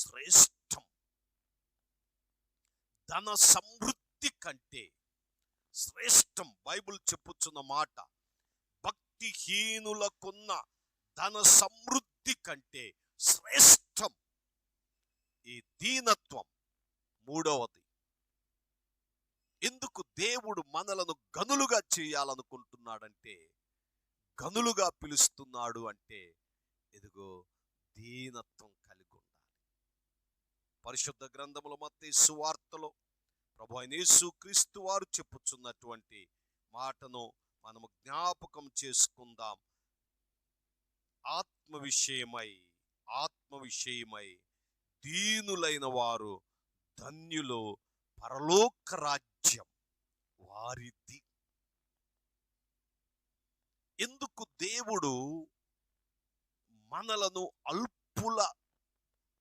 శ్రేష్టం. ధన సమృద్ధి కంటే శ్రేష్టం బైబిల్ చెప్పుచున్న మాట భక్తిహీనులకున్న ధన సమృద్ధి కంటే శ్రేష్టం ఈ దీనత్వం మూడవది. ఎందుకు దేవుడు మనలను గనులుగా చేయాలనుకుంటున్నాడంటే గనులుగా పిలుస్తున్నాడు అంటే ఇదిగో దీనత్వం కలిగి పరిశుద్ధ గ్రంథముల మత్తే సువార్తలో ప్రభు అయిన యేసు క్రీస్తు వారు చెప్పుచున్నటువంటి మాటను మనము జ్ఞాపకం చేసుకుందాం. ఆత్మ విషయమై ఆత్మ విషయమై దీనులైన వారు ధన్యులు పరలోక రాజ్యం వారిది. ఎందుకు దేవుడు మనలను అల్పుల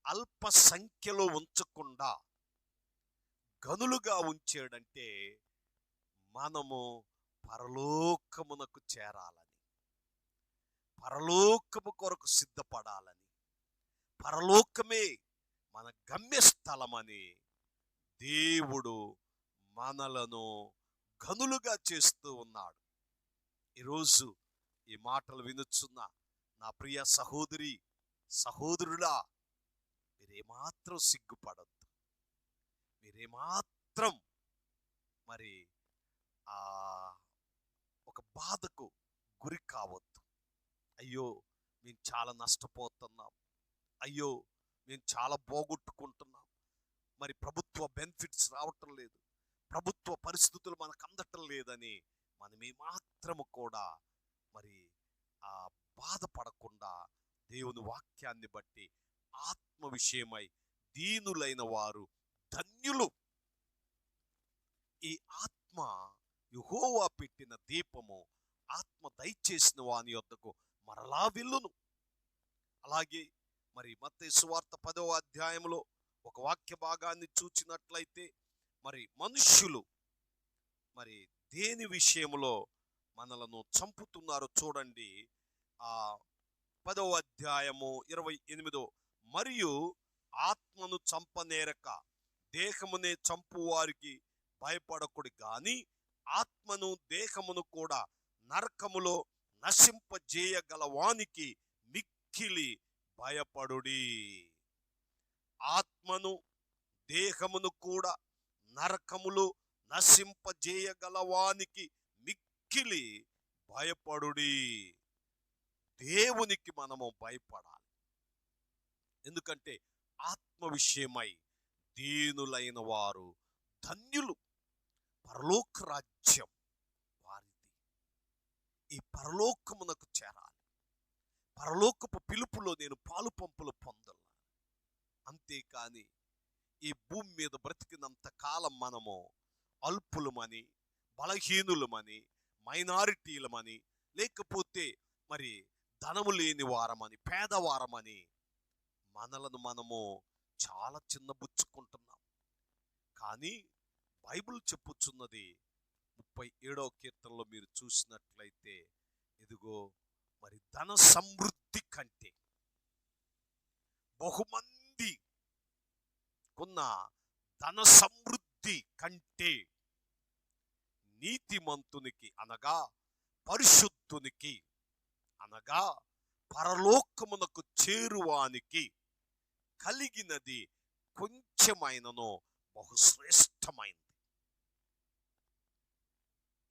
అల్ప సంఖ్యలో ఉంచకుండా గనులుగా ఉంచాడంటే మనము పరలోకమునకు చేరాలని పరలోకము కొరకు సిద్ధపడాలని పరలోకమే మన గమ్యస్థలమని దేవుడు మనలను గనులుగా చేస్తూ ఉన్నాడు. ఈరోజు ఈ మాటలు వినుచున్న నా ప్రియ సహోదరి సహోదరుడా మీరేమాత్రం సిగ్గుపడద్దు. మీరేమాత్రం మరి ఆ ఒక బాధకు గురి కావద్దు. అయ్యో మేము చాలా నష్టపోతున్నాం. అయ్యో మేము చాలా పోగొట్టుకుంటున్నాం మరి ప్రభుత్వ బెనిఫిట్స్ రావటం లేదు. ప్రభుత్వ పరిస్థితులు మనకు అందటం లేదని మనం ఏమాత్రము కూడా మరి ఆ బాధపడకుండా దేవుని వాక్యాన్ని బట్టి ఆత్మ విషయమై దీనులైన వారు ధన్యులు. ఈ ఆత్మ యుహోవా పెట్టిన దీపము ఆత్మ దయచేసిన వాని యొద్దకు మరలా వెళ్ళును. అలాగే మరి మత్తయి సువార్త పదవ అధ్యాయంలో ఒక వాక్య భాగాన్ని చూచినట్లయితే మరి మనుష్యులు మరి దేని విషయంలో మనలను చంపుతున్నారో చూడండి. ఆ పదవ అధ్యాయము ఇరవై ఎనిమిదో మరియు ఆత్మను చంపనేరక దేహమునే చంపు వారికి భయపడకుడి గాని ఆత్మను దేహమును కూడా నరకములో నశింపజేయగలవానికి మిక్కిలి భయపడుడి. ఆత్మను దేహమును కూడా నరకములు నశింపజేయగలవానికి మిక్కిలి భయపడుడి. దేవునికి మనము భయపడాలి. ఎందుకంటే ఆత్మ విషయమై దీనులైన వారు ధన్యులు. పరలోక రాజ్యం వారిది. ఈ పరలోకమునకు చేరాలి. పరలోకపు పిలుపులో నేను పాలు పంపులు పొందాల అంతేకాని ఈ భూమి మీద బ్రతికినంత కాలం మనము అల్పులమని బలహీనులమని మైనారిటీలమని లేకపోతే మరి ధనము లేని వారమని పేదవారమని మనలను మనము చాలా చిన్నబుచ్చుకుంటున్నాం కానీ బైబిల్ చెప్పుచున్నది ముప్పై ఏడవ కీర్తనలో మీరు చూసినట్లయితే ఇదిగో మరి ధన సమృద్ధి కంటే బహుమంది కొన్న ధన సమృద్ధి కంటే నీతిమంతునికి అనగా పరిశుద్ధునికి అనగా పరలోకమునకు చేరువానికి కలిగినది కొంచెమైనను బహుశ్రేష్టమైనది.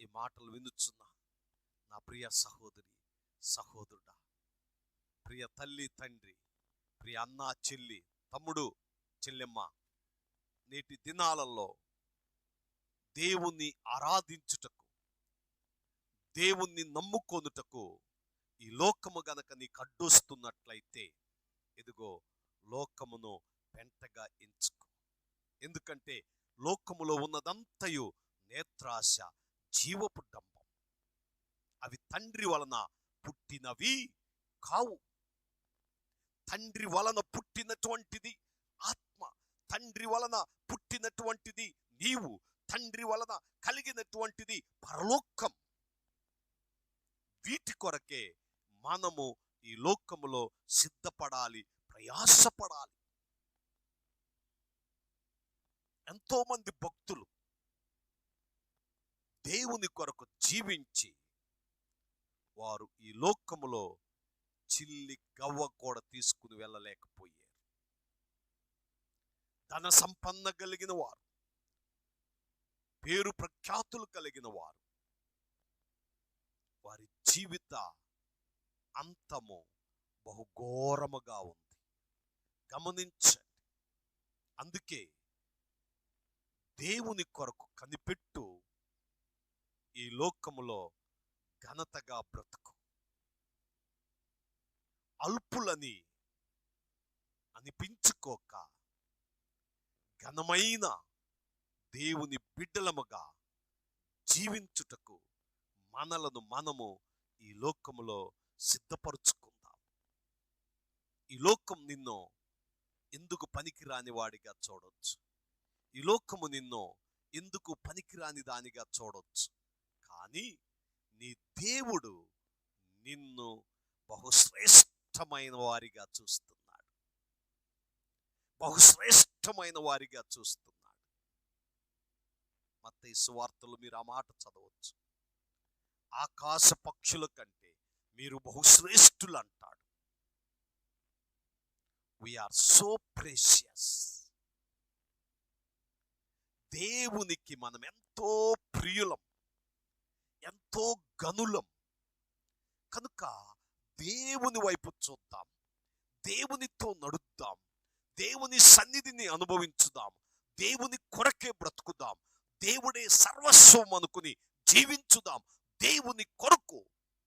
ఈ మాటలు వినుచున్న నా ప్రియ సహోదరి సహోదరుడా ప్రియ తల్లి తండ్రి ప్రియ అన్న చెల్లి తమ్ముడు చెల్లెమ్మ నేటి దినాలలో దేవుణ్ణి ఆరాధించుటకు దేవుణ్ణి నమ్ముకొనుటకు ఈ లోకము గనక నీకు అడ్డొస్తున్నట్లయితే ఇదిగో లోకమును పెంటగా ఎంచుకో. ఎందుకంటే లోకములో ఉన్నదంతయు నేత్రాశ జీవపు డంబం. అవి తండ్రి వలన పుట్టినవి కావు. తండ్రి వలన పుట్టినటువంటిది ఆత్మ. తండ్రి వలన పుట్టినటువంటిది నీవు. తండ్రి వలన కలిగినటువంటిది పరలోకం. వీటి కొరకే మనము ఈ లోకములో సిద్ధపడాలి ప్రయాసపడాలి. ఎంతో మంది భక్తులు దేవుని కొరకు జీవించి వారు ఈ లోకములో చిల్లి గవ్వ కూడా తీసుకుని వెళ్ళలేకపోయారు. ధన సంపన్న కలిగిన వారు పేరు ప్రఖ్యాతులు కలిగిన వారు వారి జీవిత అంతము బహుఘోరముగా ఉంది. గమనించండి. అందుకే దేవుని కొరకు కనిపెట్టు ఈ లోకములో ఘనతగా బ్రతుకు. అల్పులని అనిపించుకోక ఘనమైన దేవుని బిడ్డలముగా జీవించుటకు మనలను మనము ఈ లోకములో సిద్ధపరుచుకుందాం. ఈ లోకం నిన్ను ఎందుకు పనికిరాని వాడిగా చూడొచ్చు? ఈ లోకము నిన్ను ఎందుకు పనికిరాని దానిగా చూడొచ్చు? కానీ నీ దేవుడు నిన్ను బహుశ్రేష్టమైన వారిగా చూస్తున్నాడు. బహుశ్రేష్టమైన వారిగా చూస్తున్నాడు. మత్తయి సువార్తలు మీరు ఆ మాట చదవచ్చు. ఆకాశ పక్షుల కంటే మీరు బహుశ్రేష్ఠులు అంటాడు వీఆర్ సో ప్రేషియస్ దేవునికి మనం ఎంతో ప్రియులం ఎంతో గనులం కనుక దేవుని వైపు చూద్దాం దేవునితో నడుద్దాం దేవుని సన్నిధిని అనుభవించుదాం దేవుని కొరకే బ్రతుకుదాం దేవుడే సర్వస్వం అనుకుని జీవించుదాం దేవుని కొరకు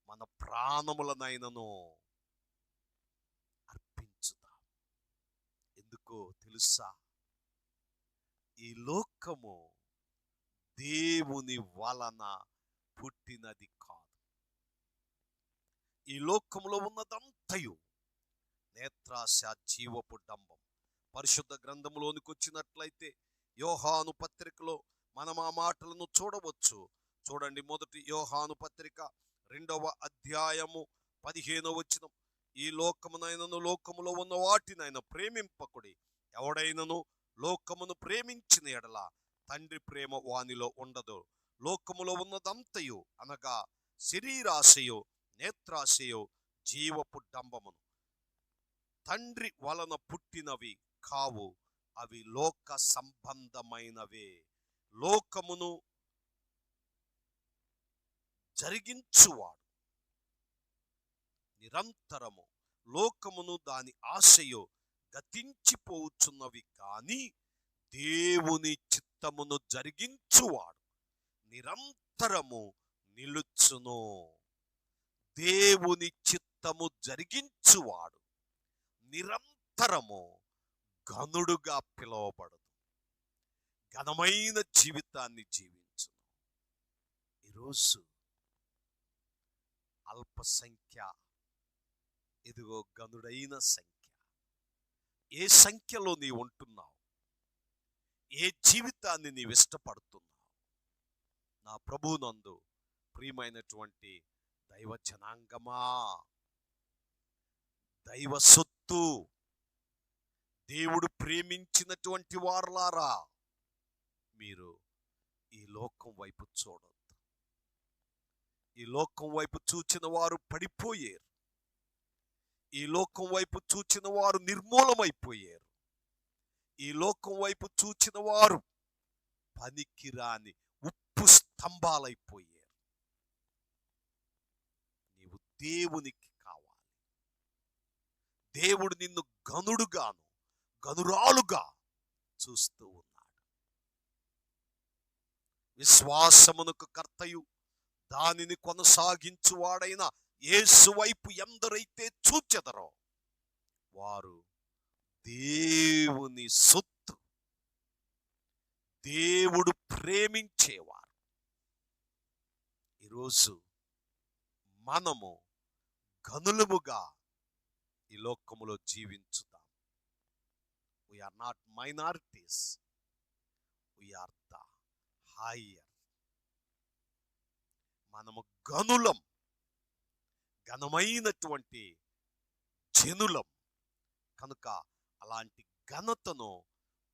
మన ప్రాణములనైనను. ఎందుకో తెలుసా? ఈ లోకము దేవుని వలన పుట్టినది కాదు. ఈ లోకములో ఉన్నదంతయు నేత్రాశ జీవపు డంబం. పరిశుద్ధ గ్రంథంలోనికి వచ్చినట్లయితే యోహాను పత్రికలో మనం ఆ మాటలను చూడవచ్చు. చూడండి మొదటి యోహాను పత్రిక రెండవ అధ్యాయము పదిహేనవ వచనం. ఈ లోకమునైనను లోకములో ఉన్న వాటినైనా ప్రేమింపకుడి. ఎవడైనను లోకమును ప్రేమించిన ఎడల తండ్రి ప్రేమ వానిలో ఉండదు. లోకములో ఉన్నదంతయు అనగా శరీరాశయు నేత్రాశయు జీవపు డంబమును. తండ్రి వలన పుట్టినవి కావు అవి లోక సంబంధమైనవే. లోకమును జరిగించువాడు. నిరంతరము లోకమును దాని ఆశయో గతించిపోవచ్చున్నవి కాని దేవుని చిత్తమును జరిగించువాడు. నిరంతరము నిలుచును. దేవుని చిత్తము జరిగించువాడు. నిరంతరము ఘనుడుగా పిలువబడదు. ఘనమైన జీవితాన్ని జీవించును. ఈరోజు అల్ప సంఖ్య ఇదిగో గనుడైన సంఖ్య. ఏ సంఖ్యలో నీవు ఉంటున్నావు? ఏ జీవితాన్ని నీవు ఇష్టపడుతున్నావు? నా ప్రభునందు ప్రియమైనటువంటి దైవ జనాంగమా దైవ సొత్తు దేవుడు ప్రేమించినటువంటి వారులారా మీరు ఈ లోకం వైపు చూడొద్దు. ఈ లోకం వైపు చూచిన వారు పడిపోయారు. ఈ లోకం వైపు చూచిన వారు నిర్మూలమైపోయారు. ఈ లోకం వైపు చూచిన వారు పనికిరాని ఉప్పు స్తంభాలైపోయారు. నీవు దేవునికి కావాలి. దేవుడు నిన్ను గనుడుగాను గనురాలుగా చూస్తూ ఉన్నాడు. విశ్వాసమునకు కర్తయు దానిని కొనసాగించువాడైన యేసు వైపు ఎందరైతే చూచెదరో వారు దేవుని సొత్తు. దేవుడు ప్రేమించేవారు. ఈరోజు మనము గనులముగా ఈ లోకములో జీవించుదాం. We're not minorities we're the higher మనము గనులం. ఘనమైనటువంటి జనులం. కనుక అలాంటి ఘనతను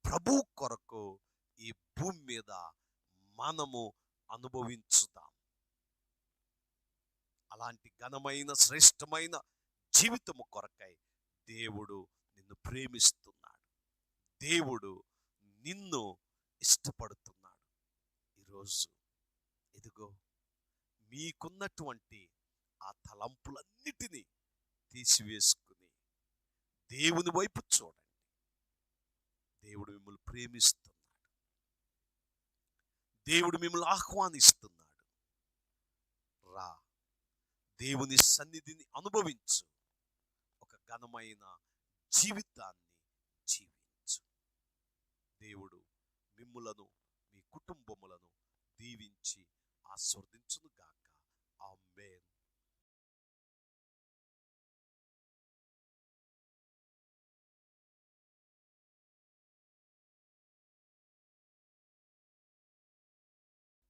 ప్రభు కొరకు ఈ భూమి మీద మనము అనుభవించుదాం. అలాంటి ఘనమైన శ్రేష్టమైన జీవితము కొరకై దేవుడు నిన్ను ప్రేమిస్తున్నాడు. దేవుడు నిన్ను ఇష్టపడుతున్నాడు. ఈరోజు ఇదిగో మీకున్నటువంటి ఆ తలంపులన్నిటినీ తీసివేసుకుని దేవుని వైపు చూడండి. దేవుడు మిమ్మల్ని ప్రేమిస్తున్నాడు. దేవుడు మిమ్మల్ని ఆహ్వానిస్తున్నాడు. రా దేవుని సన్నిధిని అనుభవించు. ఒక ఘనమైన జీవితాన్ని జీవించు. దేవుడు మిమ్ములను మీ కుటుంబములను దీవించి ఆస్వర్దించును